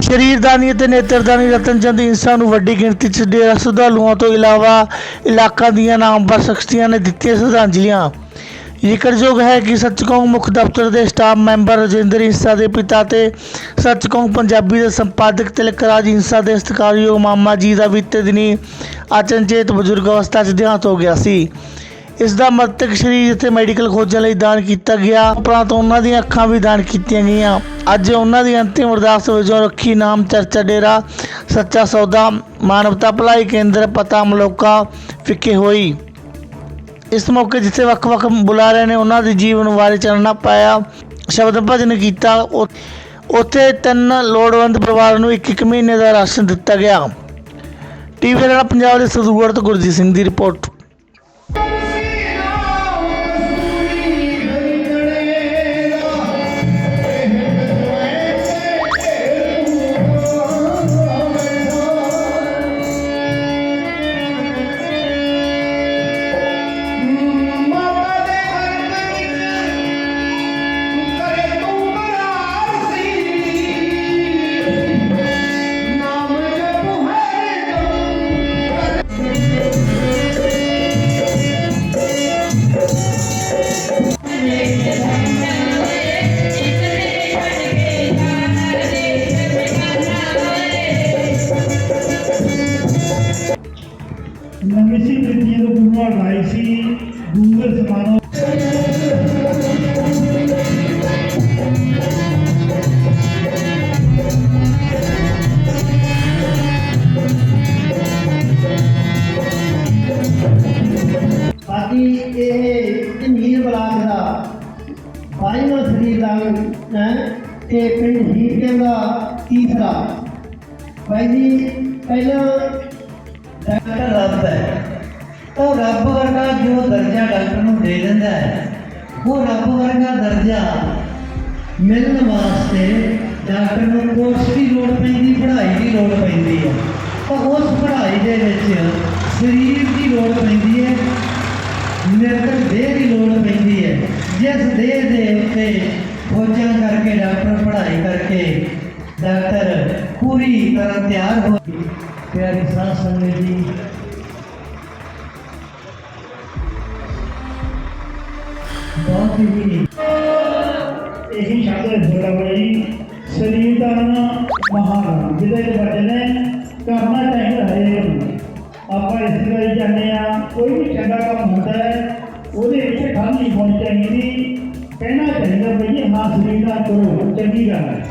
ਸ਼ਰੀਰਦਾਨੀ ਅਤੇ ਨੇਤਰਦਾਨੀ ਰਤਨਚੰਦ ਇੰਸਾ ਨੂੰ ਵੱਡੀ ਗਿਣਤੀ 'ਚ ਡੇਰਾ ਸ਼ਰਧਾਲੂਆਂ ਤੋਂ ਇਲਾਵਾ ਇਲਾਕਾ ਦੀਆਂ ਨਾਮਵਰ ਸ਼ਖਸੀਆਂ ਨੇ ਦਿੱਤੀਆਂ ਸ਼ਰਧਾਂਜਲੀਆਂ। ਜ਼ਿਕਰਯੋਗ ਹੈ ਕਿ ਸੱਚਕੋਂਗ ਮੁੱਖ ਦਫ਼ਤਰ ਦੇ ਸਟਾਫ ਮੈਂਬਰ ਰਜਿੰਦਰ ਇੰਸਾ ਦੇ ਪਿਤਾ ਤੇ ਸੱਚਕੋਂਗ ਪੰਜਾਬੀ ਦੇ ਸੰਪਾਦਕ ਤਿਲਕ ਰਾਜ ਇੰਸਾ ਦੇ ਸਤਿਕਾਰਯੋਗ ਮਾਮਾ ਜੀ ਦਾ ਬੀਤੇ ਦਿਨੀ ਅਚਨਚੇਤ ਬਜ਼ੁਰਗ ਅਵਸਥਾ 'ਚ ਦੇਹਾਂਤ ਹੋ ਗਿਆ ਸੀ। ਇਸ ਦਾ ਮ੍ਰਿਤਕ ਸਰੀਰ ਅਤੇ ਮੈਡੀਕਲ ਖੋਜਾਂ ਲਈ ਦਾਨ ਕੀਤਾ ਗਿਆ, ਉਪਰੰਤ ਉਹਨਾਂ ਦੀਆਂ ਅੱਖਾਂ ਵੀ ਦਾਨ ਕੀਤੀਆਂ ਗਈਆਂ। ਅੱਜ ਉਹਨਾਂ ਦੀ ਅੰਤਿਮ ਅਰਦਾਸ ਵਜੋਂ ਰੱਖੀ ਨਾਮ ਚਰਚਾ ਡੇਰਾ, ਸੱਚਾ ਸੌਦਾ, ਮਾਨਵਤਾ ਭਲਾਈ ਕੇਂਦਰ, ਪਤਾ ਮਲੋਕਾ ਵਿਖੇ ਹੋਈ। ਇਸ ਮੌਕੇ ਜਿੱਥੇ ਵੱਖ-ਵੱਖ ਬੁਲਾਰਿਆਂ ਨੇ ਉਹਨਾਂ ਦੇ ਜੀਵਨ ਬਾਰੇ ਚਾਨਣਾ ਪਾਇਆ, ਸ਼ਬਦ ਭਜਨ ਕੀਤਾ ਉੱਥੇ ਤਿੰਨ ਲੋੜਵੰਦ ਪਰਿਵਾਰ ਨੂੰ ਇੱਕ ਇੱਕ ਮਹੀਨੇ ਦਾ ਰਾਸ਼ਨ ਦਿੱਤਾ ਗਿਆ। ਟੀਵੀ ਨਾਲ ਪੰਜਾਬ ਦੇ ਸਰਦੂਗੜ੍ਹ ਤੋਂ ਗੁਰਜੀਤ ਸਿੰਘ ਦੀ ਰਿਪੋਰਟ। ਦਰਜਾ ਮਿਲਣ ਵਾਸਤੇ ਡਾਕਟਰ ਨੂੰ ਕੋਰਸ ਦੀ ਲੋੜ ਪੈਂਦੀ, ਪੜ੍ਹਾਈ ਦੀ ਲੋੜ ਪੈਂਦੀ ਹੈ ਤਾਂ ਉਸ ਪੜ੍ਹਾਈ ਦੇ ਵਿੱਚ ਸਰੀਰ ਦੀ ਲੋੜ ਪੈਂਦੀ ਹੈ, ਨਿਰੰਤਰ ਦੇਹ ਦੀ ਲੋੜ ਪੈਂਦੀ ਹੈ। ਜਿਸ ਦੇਹ ਦੇ ਉੱਤੇ ਖੋਜਾਂ ਕਰਕੇ, ਡਾਕਟਰ ਪੜ੍ਹਾਈ ਕਰਕੇ ਡਾਕਟਰ ਪੂਰੀ ਤਰ੍ਹਾਂ ਤਿਆਰ ਹੋ ਪਿਆਰੀ ਸਾਧ ਸੰਗਤ ਜੀ ਬਹੁਤ ਹੀ ਇਹੀ ਸ਼ਬਦ ਬੋਲਾ ਬਈ ਸਰੀਰ ਦਾ ਨਾ ਮਹਾਨ ਜਿਹਦੇ ਚ ਵਚਨ ਹੈ ਕਰਨਾ ਚਾਹੀਦਾ ਹਰੇਕ ਨੂੰ ਆਪਾਂ ਇਸ ਲਈ ਜਾਂਦੇ ਆ ਕੋਈ ਵੀ ਚੰਗਾ ਕੰਮ ਹੁੰਦਾ ਹੈ ਉਹਦੇ ਵਿੱਚ ਠੰਡ ਨਹੀਂ ਹੋਣੀ ਚਾਹੀਦੀ ਕਹਿਣਾ ਚਾਹੀਦਾ ਬਈ ਇਹ ਹਾਂ ਸਰੀਰ ਦਾ ਕਰੋ ਚੰਗੀ ਗੱਲ ਹੈ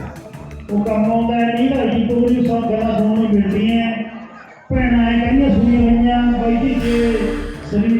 ਉਹ ਕੰਮ ਆਉਂਦਾ ਹੈ ਨਹੀਂ ਤਾਂ ਜੀ ਤੋਂ ਵੀ ਸਭ ਗੱਲਾਂ ਸੁਣਨ ਨੂੰ ਮਿਲਦੀਆਂ ਭੈਣਾਂ ਇਹ ਕਹਿੰਦੀਆਂ ਸੁਣੀਆਂ ਹੋਈਆਂ ਬਈ ਜੀ ਜੇ ਸਰੀਰ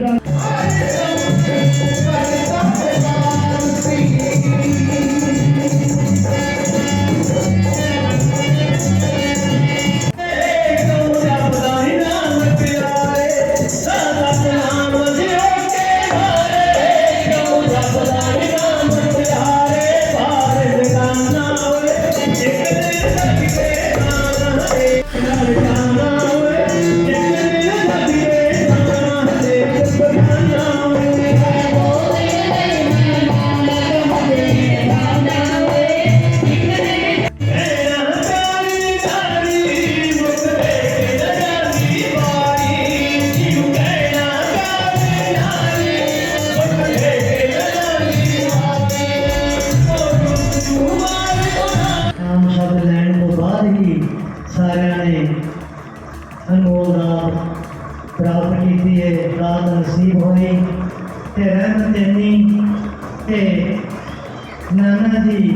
ਨਾਨਾ ਜੀ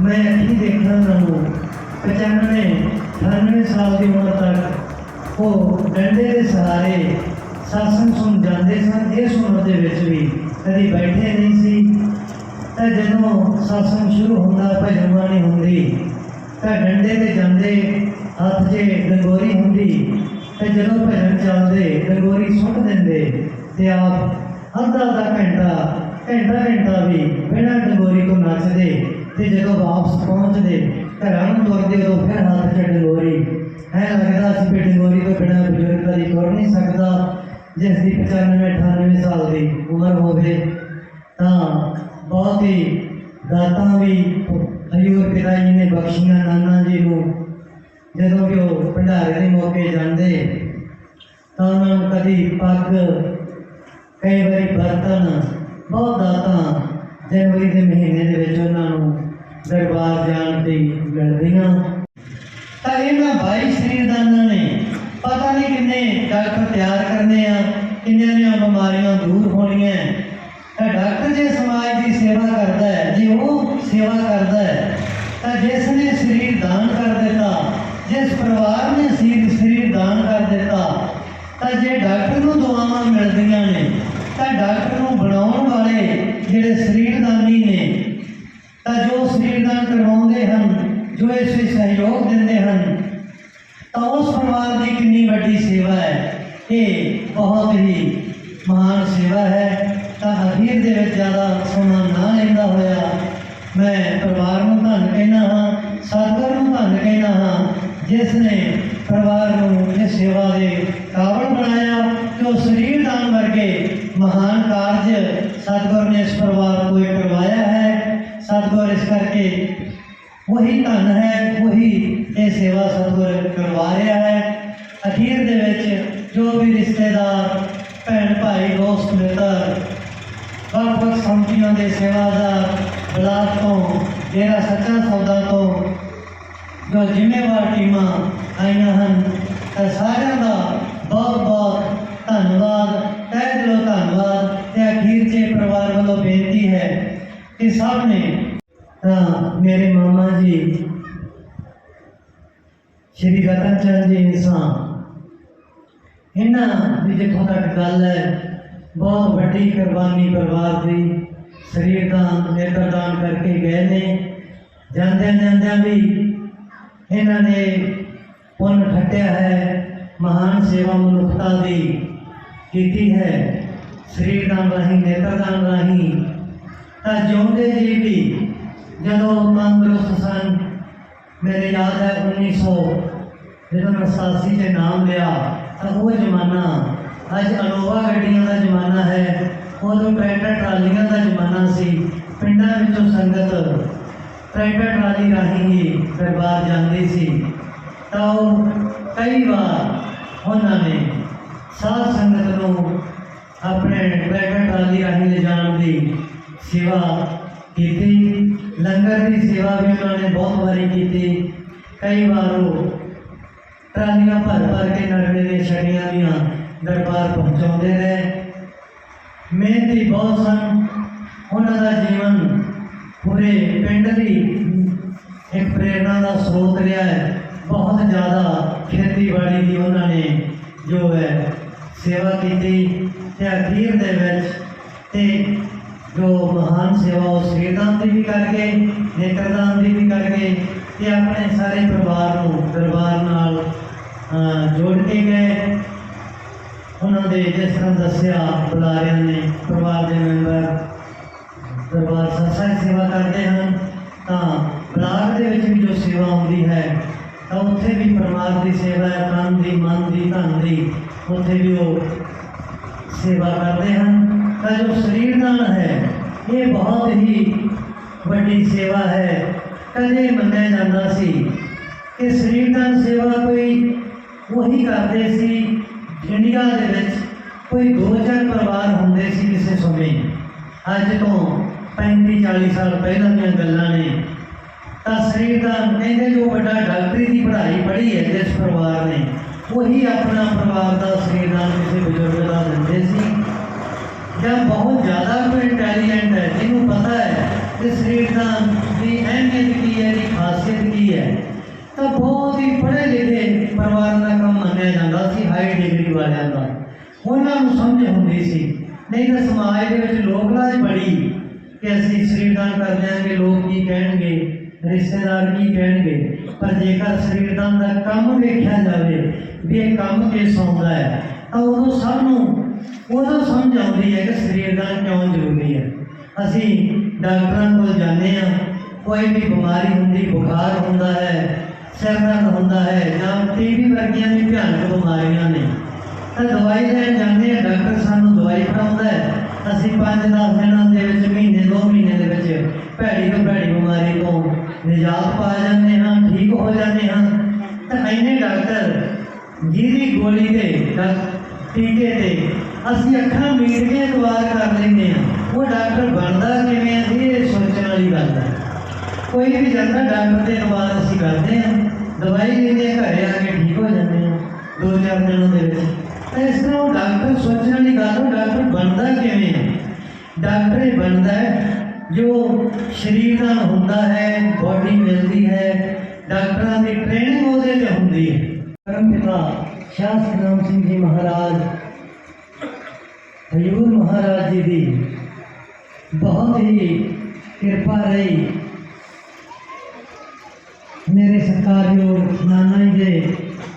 ਮੈਂ ਅੱਖੀ ਦੇਖਣ ਨੂੰ 95 98 ਸਾਲ ਦੀ ਉਮਰ ਤੱਕ ਉਹ ਡੰਡੇ ਦੇ ਸਹਾਰੇ ਸਾਸਨ ਸੁਣ ਜਾਂਦੇ ਸਨ ਇਸ ਉਮਰ ਦੇ ਵਿੱਚ ਵੀ ਕਦੀ ਬੈਠੇ ਨਹੀਂ ਸੀ ਤਾਂ ਜਦੋਂ ਸਾਸਨ ਸ਼ੁਰੂ ਹੁੰਦਾ ਭਜਨ ਬਾਣੀ ਹੁੰਦੀ ਤਾਂ ਡੰਡੇ ਤੇ ਜਾਂਦੇ ਹੱਥ 'ਚ ਡੰਗੋਰੀ ਹੁੰਦੀ ਤੇ ਜਦੋਂ ਭਜਨ ਚੱਲਦੇ ਡੰਗੋਰੀ ਸੁੱਟ ਦਿੰਦੇ ਤੇ ਆਪ ਅੱਧਾ ਅੱਧਾ ਘੰਟਾ ਘੰਟਾ ਘੰਟਾ ਵੀ ਬਿਨਾਂ ਡੰਗੋਰੀ ਤੋਂ ਨੱਚਦੇ ਤੇ ਜਦੋਂ ਵਾਪਸ ਪਹੁੰਚਦੇ, ਘਰਾਂ ਨੂੰ ਤੁਰਦੇ ਉਦੋਂ ਫਿਰ ਹੱਥ 'ਚ ਡੰਗੋਰੀ ਐ ਲੱਗਦਾ ਸੀ ਵੀ ਡੰਗੋਰੀ ਤੋਂ ਬਿਨਾਂ ਬਜ਼ੁਰਗ ਕਦੀ ਤੁਰ ਨਹੀਂ ਸਕਦਾ ਜਿਸ ਦੀ 95 98 ਸਾਲ ਦੀ ਉਮਰ ਹੋਵੇ, ਤਾਂ ਬਹੁਤ ਹੀ ਦਾਤਾਂ ਵੀ ਹਯੂਰ ਪਿਤਾ ਜੀ ਨੇ ਬਖਸ਼ੀਆਂ ਨਾਨਾ ਜੀ ਨੂੰ। ਜਦੋਂ ਵੀ ਉਹ ਭੰਡਾਰੇ ਦੇ ਮੌਕੇ ਜਾਂਦੇ, ਤਾਂ ਉਹਨਾਂ ਨੂੰ ਕਦੀ ਪੱਗ ਕਈ ਵਾਰੀ ਬਰਤਨ ਬਹੁਤ ਦਾਤਾਂ ਜਨਵਰੀ ਦੇ ਮਹੀਨੇ ਦੇ ਵਿੱਚ ਉਹਨਾਂ ਨੂੰ ਦਰਬਾਰ ਜਾਣ ਦੀ ਮਿਲਦੀਆਂ। ਤਾਂ ਇਹਨਾਂ ਬਾਈ ਸਰੀਰਦਾਨਾਂ ਨੇ ਪਤਾ ਨਹੀਂ ਕਿੰਨੇ ਡਾਕਟਰ ਤਿਆਰ ਕਰਨੇ ਆ, ਕਿੰਨੀਆਂ ਦੀਆਂ ਬਿਮਾਰੀਆਂ ਦੂਰ ਹੋਣੀਆਂ ਤਾਂ ਡਾਕਟਰ ਜੇ ਸਮਾਜ ਦੀ ਸੇਵਾ ਕਰਦਾ ਹੈ ਜੇ ਉਹ ਸੇਵਾ ਕਰਦਾ ਹੈ ਤਾਂ ਜਿਸ ਨੇ ਸਰੀਰ ਦਾਨ ਕਰ ਦਿੱਤਾ, ਜਿਸ ਪਰਿਵਾਰ ਨੇ ਸਰੀਰ ਸਰੀਰ ਦਾਨ ਕਰ ਦਿੱਤਾ, ਤਾਂ ਜੇ ਡਾਕਟਰ ਨੂੰ ਦੁਆਵਾਂ ਮਿਲਦੀਆਂ ਨੇ, ਤਾਂ ਡਾਕਟਰ ਨੂੰ ਬਣਾਉਣ ਵਾਲੇ ਜਿਹੜੇ ਸਰੀਰਦਾਨੀ ਨੇ, ਤਾਂ ਜੋ ਸਰੀਰਦਾਨ ਕਰਵਾਉਂਦੇ ਹਨ, ਜੋ ਇਸ ਵਿੱਚ ਸਹਿਯੋਗ ਦਿੰਦੇ ਹਨ, ਤਾਂ ਉਸ ਪਰਿਵਾਰ ਦੀ ਕਿੰਨੀ ਵੱਡੀ ਸੇਵਾ ਹੈ। ਇਹ ਬਹੁਤ ਹੀ ਮਹਾਨ ਸੇਵਾ ਹੈ। ਤਾਂ ਅਖੀਰ ਦੇ ਵਿੱਚ ਜ਼ਿਆਦਾ ਸਮਾਂ ਨਾ ਲੈਂਦਾ ਹੋਇਆ, ਮੈਂ ਪਰਿਵਾਰ ਨੂੰ ਧੰਨ ਕਹਿਣਾ ਹਾਂ, ਸਤਿਗੁਰ ਨੂੰ ਧੰਨ ਕਹਿਣਾ ਹਾਂ, ਜਿਸ ਨੇ ਪਰਿਵਾਰ ਨੂੰ ਇਸ ਸੇਵਾ ਦੇ ਕਾਬਲ ਬਣਾਇਆ, ਕਿ ਉਹ ਸਰੀਰਦਾਨ ਵਰਗੇ ਮਹਾਨ ਕਾਰਜ ਸਤਿਗੁਰ ਨੇ ਇਸ ਪਰਿਵਾਰ ਤੋਂ ਇਹ ਕਰਵਾਇਆ ਹੈ ਸਤਿਗੁਰ ਇਸ ਕਰਕੇ ਵਹੀ ਧਨ ਹੈ ਵਹੀ ਇਹ ਸੇਵਾ ਸਤਿਗੁਰ ਕਰਵਾ ਰਿਹਾ ਹੈ ਅਖੀਰ ਦੇ ਵਿੱਚ ਜੋ ਵੀ ਰਿਸ਼ਤੇਦਾਰ ਭੈਣ ਭਾਈ ਦੋਸਤ ਮਿੱਤਰ ਵੱਖ ਵੱਖ ਸੰਪਤੀਆਂ ਦੇ ਸੇਵਾਦਾਰ ਬਲਾਕ ਤੋਂ ਡੇਰਾ ਸੱਚਾ ਸੌਦਾ ਤੋਂ ਜੋ ਜ਼ਿੰਮੇਵਾਰ ਟੀਮਾਂ ਆਈਆਂ ਹਨ ਤਾਂ ਸਾਰਿਆਂ ਦਾ ਬਹੁਤ ਬਹੁਤ ਕਿ ਸਭ ਨੇ, ਤਾਂ ਮੇਰੇ ਮਾਮਾ ਜੀ, ਸ਼੍ਰੀ ਰਤਨ ਚੰਦ ਜੀ ਇਨਸਾਨ ਇਹਨਾਂ ਦੀ ਜਿੱਥੋਂ ਤੱਕ ਗੱਲ ਹੈ, ਬਹੁਤ ਵੱਡੀ ਕੁਰਬਾਨੀ ਪਰਿਵਾਰ ਦੀ, ਸਰੀਰ ਦਾਨ ਨੇਤਰ ਦਾਨ ਕਰਕੇ ਗਏ ਨੇ। ਜਾਂਦਿਆਂ ਜਾਂਦਿਆਂ ਵੀ ਇਹਨਾਂ ਨੇ ਪੁੰਨ ਖੱਟਿਆ ਹੈ, ਮਹਾਨ ਸੇਵਾ ਮਨੁੱਖਤਾ ਦੀ ਕੀਤੀ ਹੈ। ਸਰੀਰ ਦਾਨ ਰਾਹੀਂ, ਨੇਤਰ ਦਾਨ ਰਾਹੀਂ ਤਾਂ ਜਿਉਂਦੇ ਜੀ ਵੀ ਜਦੋਂ ਤੰਦਰੁਸਤ ਸਨ, ਮੇਰੇ ਯਾਦ ਹੈ 1900 ਜਦੋਂ ਮੈਂ 87 ਤੇ ਨਾਮ ਲਿਆ, ਤਾਂ ਉਹ ਜ਼ਮਾਨਾ ਅੱਜ ਅਨੋਵਾ ਗੱਡੀਆਂ ਦਾ ਜ਼ਮਾਨਾ ਹੈ ਉਦੋਂ ਟਰੈਕਟਰ ਟਰਾਲੀਆਂ ਦਾ ਜ਼ਮਾਨਾ ਸੀ, ਪਿੰਡਾਂ ਵਿੱਚੋਂ ਸੰਗਤ ਟਰੈਕਟਰ ਟਰਾਲੀ ਰਾਹੀਂ ਹੀ ਦਰਬਾਰ ਜਾਂਦੀ ਸੀ। ਤਾਂ ਉਹ ਕਈ ਵਾਰ ਉਹਨਾਂ ਨੇ ਸਾਧ ਸੰਗਤ ਨੂੰ ਆਪਣੇ ਟਰੈਕਟਰ ਟਰਾਲੀ ਰਾਹੀਂ ਲਿਜਾਣ ਦੀ ਸੇਵਾ ਕੀਤੀ। ਲੰਗਰ ਦੀ ਸੇਵਾ ਵੀ ਉਹਨਾਂ ਨੇ ਬਹੁਤ ਵਾਰੀ ਕੀਤੀ। ਕਈ ਵਾਰ ਉਹ ਟਰਾਲੀਆਂ ਭਰ ਭਰ ਕੇ ਨਰਮੇ ਦੇ ਛੜੀਆਂ ਦੀਆਂ ਦਰਬਾਰ ਪਹੁੰਚਾਉਂਦੇ ਰਹੇ। ਮਿਹਨਤੀ ਬਹੁਤ ਸਨ। ਉਹਨਾਂ ਦਾ ਜੀਵਨ ਪੂਰੇ ਪਿੰਡ ਦੀ ਇੱਕ ਪ੍ਰੇਰਣਾ ਦਾ ਸਰੋਤ ਰਿਹਾ ਹੈ। ਬਹੁਤ ਜ਼ਿਆਦਾ ਖੇਤੀਬਾੜੀ ਦੀ ਉਹਨਾਂ ਨੇ ਜੋ ਹੈ ਸੇਵਾ ਕੀਤੀ। ਤੇ ਅਖੀਰ ਦੇ ਵਿੱਚ ਤੇ ਜੋ ਮਹਾਨ ਸੇਵਾ ਉਹ ਸਰੀਰਦਾਨ ਦੀ ਵੀ ਕਰਕੇ ਨੇਤਰਦਾਨ ਦੀ ਵੀ ਕਰਕੇ ਤੇ ਆਪਣੇ ਸਾਰੇ ਪਰਿਵਾਰ ਨੂੰ ਦਰਬਾਰ ਨਾਲ ਅਹ, ਜੋੜ ਕੇ ਗਏ ਉਹਨਾਂ ਦੇ ਜਿਸ ਤਰ੍ਹਾਂ ਦੱਸਿਆ ਬੁਲਾਰਿਆਂ ਨੇ ਪਰਿਵਾਰ ਦੇ ਮੈਂਬਰ ਦਰਬਾਰ ਸੱਚਾ ਸੇਵਾ ਕਰਦੇ ਹਨ ਤਾਂ ਬਲਾਕ ਦੇ ਵਿੱਚ ਵੀ ਜੋ ਸੇਵਾ ਆਉਂਦੀ ਹੈ ਤਾਂ ਉੱਥੇ ਵੀ ਪਰਿਵਾਰ ਦੀ ਸੇਵਾ ਹੈ ਤਨ ਦੀ ਮਨ ਦੀ ਧਨ ਦੀ ਉੱਥੇ ਵੀ ਉਹ ਸੇਵਾ ਕਰਦੇ ਹਨ ਤਾਂ ਜੋ ਸਰੀਰ ਨਾਲ ਹੈ ਇਹ ਬਹੁਤ ਹੀ ਵੱਡੀ ਸੇਵਾ ਹੈ। ਕਦੇ ਮੰਨਿਆ ਜਾਂਦਾ ਸੀ ਕਿ ਸਰੀਰ ਨਾਲ ਸੇਵਾ ਕੋਈ ਉਹੀ ਕਰਦੇ ਸੀ ਇੰਡੀਆ ਦੇ ਵਿੱਚ ਕੋਈ ਦੋ ਚਾਰ ਪਰਿਵਾਰ ਹੁੰਦੇ ਸੀ ਕਿਸੇ ਸਮੇਂ। ਅੱਜ ਤੋਂ 35 40 ਸਾਲ ਪਹਿਲਾਂ ਦੀਆਂ ਗੱਲਾਂ ਨੇ। ਤਾਂ ਸਰੀਰ ਦਾ ਕਹਿੰਦੇ ਜੋ ਵੱਡਾ ਡਾਕਟਰੀ ਦੀ ਪੜ੍ਹਾਈ ਪੜ੍ਹੀ ਹੈ, ਜਿਸ ਪਰਿਵਾਰ ਨੇ, ਉਹੀ ਆਪਣਾ ਪਰਿਵਾਰ ਦਾ ਸਰੀਰ ਨਾਲ ਕਿਸੇ ਬਜ਼ੁਰਗ ਦਾ ਦਿੰਦੇ ਸੀ। ਜਾਂ ਬਹੁਤ ਜ਼ਿਆਦਾ ਕੋਈ ਇੰਟੈਲੀਜੈਂਟ ਹੈ, ਜਿਹਨੂੰ ਪਤਾ ਹੈ ਕਿ ਸਰੀਰ ਦਾ ਦੀ ਅਹਿਮੀਅਤ ਕੀ ਹੈ, ਦੀ ਖਾਸੀਅਤ ਕੀ ਹੈ, ਤਾਂ ਬਹੁਤ ਹੀ ਪੜ੍ਹੇ ਲਿਖੇ ਪਰਿਵਾਰ ਦਾ ਕੰਮ ਮੰਨਿਆ ਜਾਂਦਾ ਸੀ ਹਾਈ ਡਿਗਰੀ ਵਾਲਿਆਂ ਦਾ। ਉਹਨਾਂ ਨੂੰ ਸਮਝ ਹੁੰਦੀ ਸੀ। ਨਹੀਂ ਤਾਂ ਸਮਾਜ ਦੇ ਵਿੱਚ ਲੋਕ ਲਾਜ ਬੜੀ ਕਿ ਅਸੀਂ ਸਰੀਰਦਾਨ ਕਰ ਦਿਆਂਗੇ, ਲੋਕ ਕੀ ਕਹਿਣਗੇ, ਰਿਸ਼ਤੇਦਾਰ ਕੀ ਕਹਿਣਗੇ। ਪਰ ਜੇਕਰ ਸਰੀਰਦਾਨ ਦਾ ਕੰਮ ਵੇਖਿਆ ਜਾਵੇ, ਵੀ ਇਹ ਕੰਮ ਕਿਸ ਆਉਂਦਾ ਹੈ ਤਾਂ ਉਦੋਂ ਸਭ ਨੂੰ ਉਦੋਂ ਸਮਝ ਆਉਂਦੀ ਹੈ ਕਿ ਸਰੀਰ ਦਾਨ ਕਿਉਂ ਜ਼ਰੂਰੀ ਹੈ। ਅਸੀਂ ਡਾਕਟਰਾਂ ਕੋਲ ਜਾਂਦੇ ਹਾਂ, ਕੋਈ ਵੀ ਬਿਮਾਰੀ ਹੁੰਦੀ, ਬੁਖਾਰ ਹੁੰਦਾ ਹੈ, ਸਿਰ ਦਰਦ ਹੁੰਦਾ ਹੈ, ਜਾਂ ਟੀਵੀ ਵਰਗੀਆਂ ਵੀ ਭਿਆਨਕ ਬਿਮਾਰੀਆਂ ਨੇ, ਤਾਂ ਦਵਾਈ ਲੈਣ ਜਾਂਦੇ ਆ ਡਾਕਟਰ ਸਾਨੂੰ ਦਵਾਈ ਫੜਾਉਂਦਾ ਹੈ। ਅਸੀਂ 5-10 ਦਿਨਾਂ ਦੇ ਵਿੱਚ, ਮਹੀਨੇ 2 ਮਹੀਨੇ ਦੇ ਵਿੱਚ ਭੈੜੀ ਤੋਂ ਭੈੜੀ ਬਿਮਾਰੀ ਤੋਂ ਨਿਜਾਤ ਪਾ ਜਾਂਦੇ ਹਾਂ, ਠੀਕ ਹੋ ਜਾਂਦੇ ਹਾਂ। ਤਾਂ ਇੰਨੇ ਡਾਕਟਰ ਜਿਹਦੀ ਗੋਲੀ ਦੇ ਡਾਕ- ਟੀਕੇ ਤੇ। ਅਸੀਂ ਅੱਖਾਂ ਮੀਟ ਕੇ ਦੁਆਰ ਕਰ ਲੈਂਦੇ ਹਾਂ। ਉਹ ਡਾਕਟਰ ਬਣਦਾ ਕਿਵੇਂ ਹੈ ਇਹ ਸੋਚਣ ਵਾਲੀ ਗੱਲ ਹੈ ਕੋਈ ਵੀ ਜਾਂਦਾ ਡਾਕਟਰ ਦੇ ਦੁਆਰ ਅਸੀਂ ਕਰਦੇ ਹਾਂ। ਦਵਾਈ ਲੈਂਦੇ ਹਾਂ, ਘਰੇ ਆ ਕੇ ਠੀਕ ਹੋ ਜਾਂਦੇ ਹਾਂ ਦੋ ਚਾਰ ਦਿਨਾਂ ਦੇ ਵਿੱਚ। ਤਾਂ ਇਸ ਤਰ੍ਹਾਂ ਉਹ ਡਾਕਟਰ ਸੋਚਣ ਵਾਲੀ ਗੱਲ ਉਹ ਡਾਕਟਰ ਬਣਦਾ ਕਿਵੇਂ ਹੈ ਡਾਕਟਰ ਹੀ ਬਣਦਾ ਹੈ ਜੋ ਸਰੀਰ ਨਾਲ ਹੁੰਦਾ ਹੈ ਬੋਡੀ ਮਿਲਦੀ ਹੈ ਡਾਕਟਰਾਂ ਦੀ ਟ੍ਰੇਨਿੰਗ ਉਹਦੇ ਤੇ ਹੁੰਦੀ ਹੈ। ਪਰਮ ਪਿਤਾ ਸ਼ਾਸਤਰ ਨਾਮ ਸਿੰਘ ਜੀ ਮਹਾਰਾਜ, ਹਜੂਰ ਮਹਾਰਾਜ ਜੀ ਦੀ ਬਹੁਤ ਹੀ ਕਿਰਪਾ ਰਹੀ। ਮੇਰੇ ਸਤਿਕਾਰਯੋਗ ਨਾਨਾ ਜੀ ਦੇ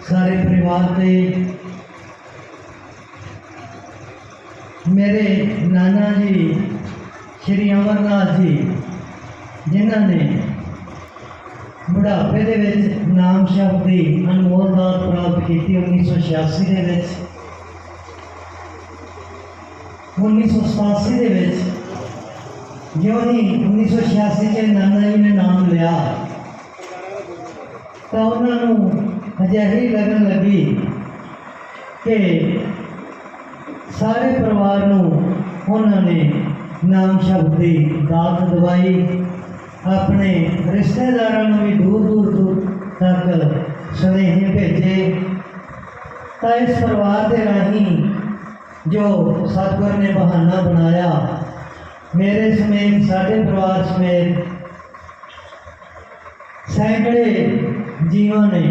ਸਾਰੇ ਪਰਿਵਾਰ ਤੇ, ਮੇਰੇ ਨਾਨਾ ਜੀ, ਸ਼੍ਰੀ ਅਮਰਨਾਥ ਜੀ, ਜਿਨ੍ਹਾਂ ਨੇ ਬੁਢਾਪੇ ਦੇ ਵਿੱਚ ਨਾਮ ਸ਼ਬਦ ਦੀ ਅਨਮੋਲ ਦਾਤ ਪ੍ਰਾਪਤ ਕੀਤੀ 1986 ਦੇ ਵਿੱਚ। 1987 ਦੇ ਵਿੱਚ ਜਿਉਂ ਹੀ 1986 ਚ ਨਾਨਾ ਜੀ ਨੇ ਨਾਮ ਲਿਆ, ਤਾਂ ਉਹਨਾਂ ਨੂੰ ਅਜਿਹੀ ਲੱਗਣ ਲੱਗੀ ਕਿ ਸਾਰੇ ਪਰਿਵਾਰ ਨੂੰ ਉਹਨਾਂ ਨੇ ਨਾਮ ਸ਼ਬਦ ਦੀ ਦਾਤ ਦਵਾਈ ਆਪਣੇ ਰਿਸ਼ਤੇਦਾਰਾਂ ਨੂੰ ਵੀ ਦੂਰ ਦੂਰ ਦੂਰ ਤੱਕ ਸੁਨੇਹੇ ਭੇਜੇ ਤਾਂ ਇਸ ਪਰਿਵਾਰ ਦੇ ਰਾਹੀਂ ਜੋ ਸਤਿਗੁਰ ਨੇ ਬਹਾਨਾ ਬਣਾਇਆ ਮੇਰੇ ਸਮੇਤ ਸਾਡੇ ਪਰਿਵਾਰ ਸਮੇਤ ਸੈਂਕੜੇ ਜੀਵਾਂ ਨੇ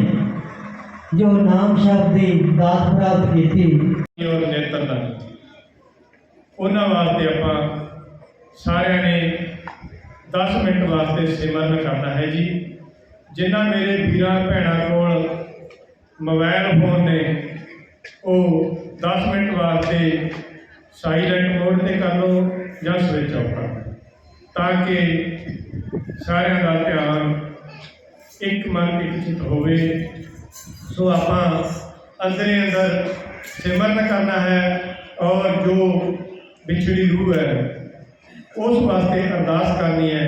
ਜੋ ਨਾਮ ਸ਼ਬਦ ਦੀ ਦਾਤ ਪ੍ਰਾਪਤ ਕੀਤੀ ਔਰ ਨੇਤਰਦਾਨ ਉਹਨਾਂ ਵਾਸਤੇ ਆਪਾਂ ਸਾਰਿਆਂ ਨੇ 10 ਮਿੰਟ ਵਾਸਤੇ ਸਿਮਰਨ ਕਰਨਾ ਹੈ ਜੀ। ਜਿਨ੍ਹਾਂ ਮੇਰੇ ਵੀਰਾਂ ਭੈਣਾਂ ਕੋਲ ਮੋਬਾਈਲ ਫੋਨ ਨੇ, ਉਹ 10 ਮਿੰਟ ਵਾਸਤੇ ਸਾਈਲੈਂਟ ਮੋਡ ਤੇ ਕਰ ਲਓ ਜਾਂ ਸਵਿਚ ਆਫ ਕਰ ਲਓ। ਤਾਂ ਕਿ ਸਾਰਿਆਂ ਦਾ ਧਿਆਨ ਇੱਕ ਮਨ ਇੱਕ ਚਿੱਤ ਹੋਵੇ। ਸੋ ਆਪਾਂ ਅੰਦਰੇ ਅੰਦਰ ਸਿਮਰਨ ਕਰਨਾ ਹੈ ਔਰ ਜੋ ਵਿਛੜੀ ਰੂਹ ਹੈ ਉਸ ਵਾਸਤੇ ਅਰਦਾਸ ਕਰਨੀ ਹੈ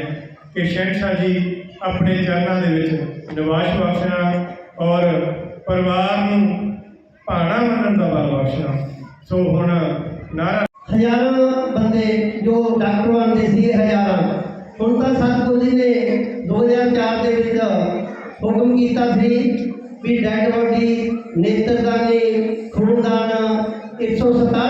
ਕਿ ਸ਼ਹਿਨशाह ਜੀ ਆਪਣੇ ਚਰਨਾਂ ਦੇ ਵਿੱਚ ਨਿਵਾਸ ਬਖਸ਼ਣਾ ਔਰ ਪਰਿਵਾਰ ਨੂੰ ਭਾਣਾ ਮੰਨਣ ਦਾ ਬਲ ਬਖਸ਼ਣਾ। ਸੋ ਹੁਣ ਨਾਰਾ ਹਜ਼ਾਰਾਂ ਬੰਦੇ ਜੋ ਡਾਕਟਰ ਆਉਂਦੇ ਸੀ ਹਜ਼ਾਰਾਂ। ਹੁਣ ਤਾਂ ਸਤਿਗੁਰੂ ਜੀ ਨੇ 2004 ਦੇ ਵਿੱਚ ਹੁਕਮ ਕੀਤਾ ਸੀ ਵੀ ਡੈਡ ਬੋਡੀ ਨੇਤਰਦਾਨੀ, ਖੂਨਦਾਨ 167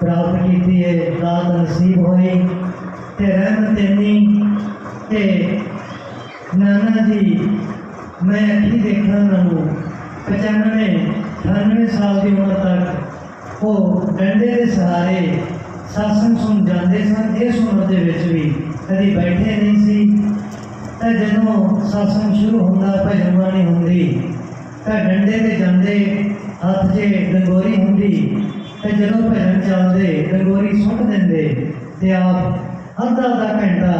ਪ੍ਰਾਪਤ ਕੀਤੀ ਹੈ ਦਾਤ ਨਸੀਬ ਹੋਈ ਤੇ ਰਹਿਮਤ ਇੰਨੀ ਕਿ ਨਾਨਾ ਜੀ, ਮੈਂ ਅੱਖੀ ਦੇਖਾਂ ਉਹਨਾਂ ਨੂੰ 95 98 ਸਾਲ ਦੀ ਉਮਰ ਤੱਕ ਉਹ ਡੰਡੇ ਦੇ ਸਹਾਰੇ ਸਾਸਨ ਸੁਣ ਜਾਂਦੇ ਸਨ। ਇਸ ਉਮਰ ਦੇ ਵਿੱਚ ਵੀ ਕਦੀ ਬੈਠੇ ਨਹੀਂ ਸੀ। ਤਾਂ ਜਦੋਂ ਸਾਸਨ ਸ਼ੁਰੂ ਹੁੰਦਾ ਭਜਨ ਬਾਣੀ ਹੁੰਦੀ, ਤਾਂ ਡੰਡੇ ਤੇ ਜਾਂਦੇ ਹੱਥ 'ਚ ਡੰਗੋਰੀ ਹੁੰਦੀ ਤੇ ਜਦੋਂ ਭੈਣ ਚੱਲਦੇ ਡੰਗੋਰੀ ਸੁੱਟ ਦਿੰਦੇ ਤੇ ਆਪ ਅੱਧਾ ਅੱਧਾ ਘੰਟਾ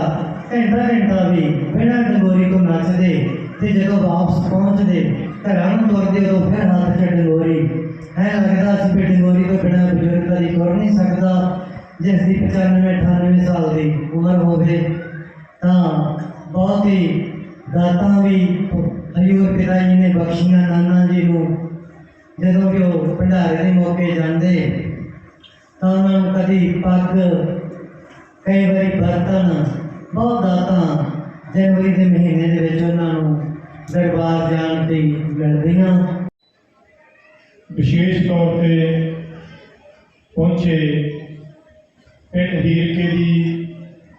ਘੰਟਾ ਘੰਟਾ ਵੀ ਬਿਨਾਂ ਡੰਗੋਰੀ ਤੋਂ ਨੱਚਦੇ ਤੇ ਜਦੋਂ ਵਾਪਸ ਪਹੁੰਚਦੇ, ਘਰਾਂ ਨੂੰ ਤੁਰਦੇ ਉਦੋਂ ਫਿਰ ਹੱਥ 'ਚ ਡੰਗੋਰੀ ਐ ਲੱਗਦਾ ਸੀ ਵੀ ਡੰਗੋਰੀ ਤੋਂ ਬਿਨਾਂ ਬਜ਼ੁਰਗ ਕਦੀ ਤੁਰ ਨਹੀਂ ਸਕਦਾ, ਜਿਸ ਦੀ 95 98 ਸਾਲ ਦੀ ਉਮਰ ਹੋਵੇ। ਤਾਂ ਬਹੁਤ ਹੀ ਦਾਤਾਂ ਵੀ ਹਯੂਰ ਪਿਤਾ ਜੀ ਨੇ ਬਖਸ਼ੀਆਂ ਨਾਨਾ ਜੀ ਨੂੰ ਜਦੋਂ ਕਿ ਉਹ ਭੰਡਾਰੇ ਦੇ ਮੌਕੇ ਜਾਂਦੇ, ਤਾਂ ਉਹਨਾਂ ਨੂੰ ਕਦੀ ਪੱਗ, ਕਈ ਵਾਰੀ ਬਰਤਨ, ਬਹੁਤ ਦਾਤਾਂ ਜਨਵਰੀ ਦੇ ਮਹੀਨੇ ਦੇ ਵਿੱਚ ਉਹਨਾਂ ਨੂੰ ਦਰਬਾਰ ਜਾਣ ਦੀ ਮਿਲਦੀਆਂ। ਵਿਸ਼ੇਸ਼ ਤੌਰ ਤੇ ਪਹੁੰਚੇ ਪਿੰਡ ਹੀਰਕੇ ਦੀ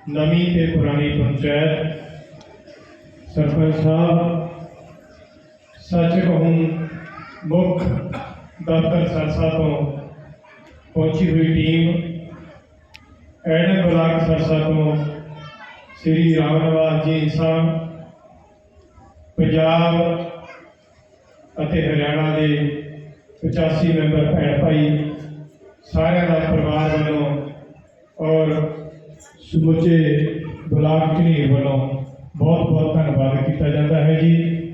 ਨਵੀਂ ਤੇ ਪੁਰਾਣੀ ਪੰਚਾਇਤ, ਸਰਪੰਚ ਸਾਹਿਬ, ਸੱਚ ਕਹੂੰ ਮੁੱਖ ਦਫ਼ਤਰ ਸਰਸਾ ਤੋਂ ਪਹੁੰਚੀ ਹੋਈ ਟੀਮ ਐਡਨ ਬਲਾਕ ਸਰਸਾ ਤੋਂ ਸ੍ਰੀ ਰਾਮ ਨਿਵਾਸ ਜੀ ਸਾਹਿਬ, ਪੰਜਾਬ ਅਤੇ ਹਰਿਆਣਾ ਦੇ 85 ਮੈਂਬਰ ਭੈਣ ਭਾਈ ਸਾਰਿਆਂ ਦਾ ਪਰਿਵਾਰ ਵੱਲੋਂ ਔਰ ਸਮੁੱਚੇ ਬਲਾਕ ਝਨੀਰ ਵੱਲੋਂ ਬਹੁਤ ਬਹੁਤ ਧੰਨਵਾਦ ਕੀਤਾ ਜਾਂਦਾ ਹੈ ਜੀ।